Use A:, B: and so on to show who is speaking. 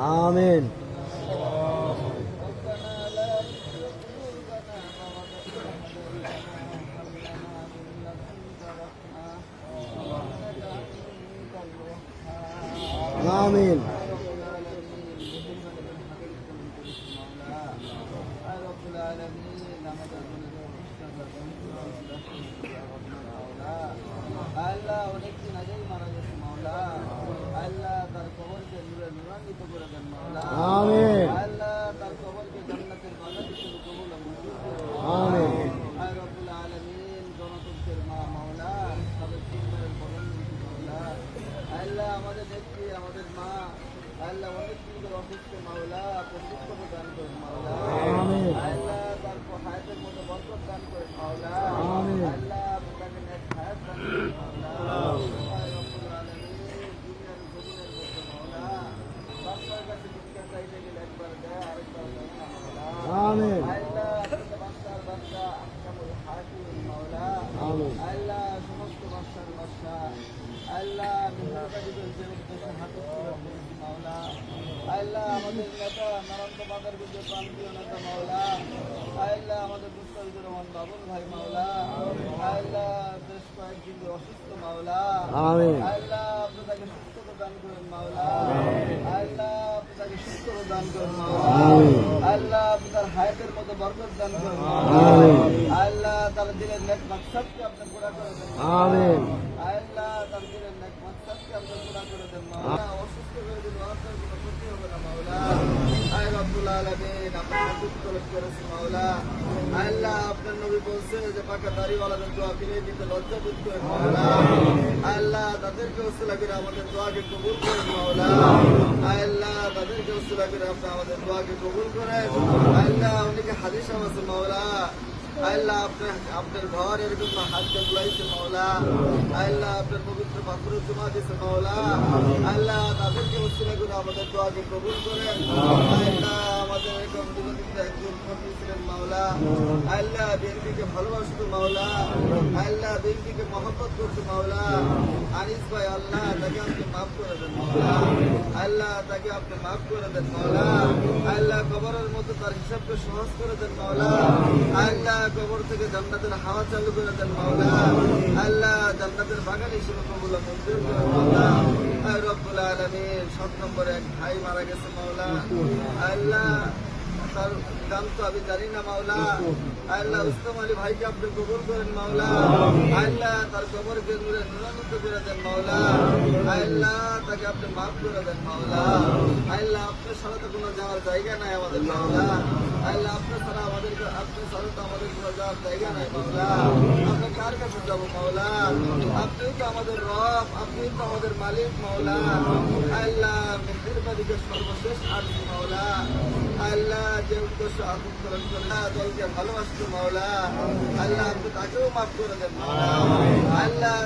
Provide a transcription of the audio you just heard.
A: আমিন। আমিন।
B: আল্লাহ অনেকদিন আগেই মারা গেছে মাওলা। নূরান্বিত করে দেন মাওলা
A: আমিন।
B: আল্লাহ তার কবরকে মা মাওলা সাবেক তিনবারের প্রধানমন্ত্রী মাওলা আল্লাহ আমাদের নেত্রী আমাদের মা, আল্লাহ অনেক অসুস্থ মাওলা প্রসুস্থ দান করেন মাওলা
A: আমিন।
B: আল্লাহ তার হায়াতের মতো বরকত দান করেন মাওলা
A: আমিন।
B: আল্লাহ তাকে নেক হায়াত দান করেন মাওলা আয় রব্বুল আলামিন দুনিয়ার জমিনের মধ্যে মাওলা বাচ্চার কাছে ভিক্ষা চাইতে গেলে একবার দেয় আরেকবার দেয় না মাওলা
A: আমিন
B: আল্লাহ আপনার বাচ্চার বাচ্চা আহকামুল হাকিম মাওলা
A: আমিন।
B: আল্লাহ সমস্ত বাচ্চার বাচ্চা আল্লাহ মেহরবানিদের যে উদ্দেশ্যে হাতে তুলে দিয়েছি মাওলা আল্লাহ আমাদের নেতা নারায়ণ বাজার বিজয় প্রান্তীয় নেতা মাওলা আল্লাহ আমাদের মুস্তাফিজুর রহমান বাবুল ভাই মাওলা আল্লাহ বেশ কয়েকদিন অসুস্থ মাওলা। আল্লাহ আপনি তাকে সুস্থতা দান করেন মাওলা আল্লাহ আপনি তাকে সুস্থতা দান করেন। আল্লাহ আপনি তার হায়াতের মতো বরকত দান করেন। আল্লাহ তার দিলের নেক মাকসাদকে আপনি পুরা করে দেন। আল্লাহ তার দিলের নেক মাকসাদকে আপনি পুরা করে দেন অসুস্থ হয়ে দিন ওয়াসার কোনো ক্ষতি হবে না মাওলা। আয় রব্বুল আলামিন আপনার মদত তলব করেছি মাওলা। আল্লাহ আপনার নবী বলছে যে পাকা দাড়িওয়ালাদের দোয়া ফিরে দিতে লজ্জা বোধ করে মাওলা আল্লাহ তাদেরকে করে আমাদের দোয়াকে কবুল করেন মাওলা। আল্লাহ তাদেরকে মাওলা? আল্লাহ আপনার আপনার ঘর এরকম হাত বুলাইছে মাওলা। আল্লাহ, আপনার পবিত্র পাথর জমা দিয়েছে মাওলা। আল্লাহ, তাদেরকে উসিলা করে আমাদের দোয়াকে কবুল করেন আল্লাহ, আমাদের এরকম একজন ছিলেন মাওলা। আল্লাহ বিএনপিকে ভালোবাসতো মাওলা। আল্লাহ বিএনপিকে মহব্বত করতো মাওলা। আনিস ভাই, আল্লাহ তাকে আপনি মাফ করে দেন আল্লাহ তাকে আপনি মাফ করে দেন মাওলা আল্লাহ কবরের মতো তার হিসাবকে সহজ করে দেন মাওলা আল্লাহ কবর থেকে জান্নাতের হাওয়া চালু করে দেন মাওলা আল্লাহ জান্নাতের বাগান হিসেবে কবুল মঞ্জুর করে আয় রব্বুল আলামিন, সাত নম্বরে এক ভাই মারা গেছে মাওলা আল্লাহ তার দাম তো আমি জানি না, মাওলা। আল্লাহ উস্তম আলী ভাইকে আপনি কবর করেন, মাওলা। আল্লাহ তার কবরকে নূরে নুরান্বিত করে দেন, মাওলা। আল্লাহ তাকে আপনি মাফ করে দেন, মাওলা। আল্লাহ আপনার তো কোনো যাওয়ার জায়গা নাই আমাদের, মাওলা। আল্লাহ আপনার ছাড়া আমাদের আপনার ছাড়া তো আমাদের কোনো যাওয়ার জায়গা নাই, মাওলা। আমরা কার কাছে যাব, মাওলা? আপনিও তো আমাদের রব, আপনিও তো আমাদের মালিক, মাওলা। আল্লাহ মেহেরবাদিকে সর্বশেষ আর্জি মাওলা। আল্লাহ যে উদ্দেশ্য আত্মকরণ করে দলকে ভালোবাসতো মাওলা। আল্লাহ তাকেও মাফ করে দেন আল্লাহ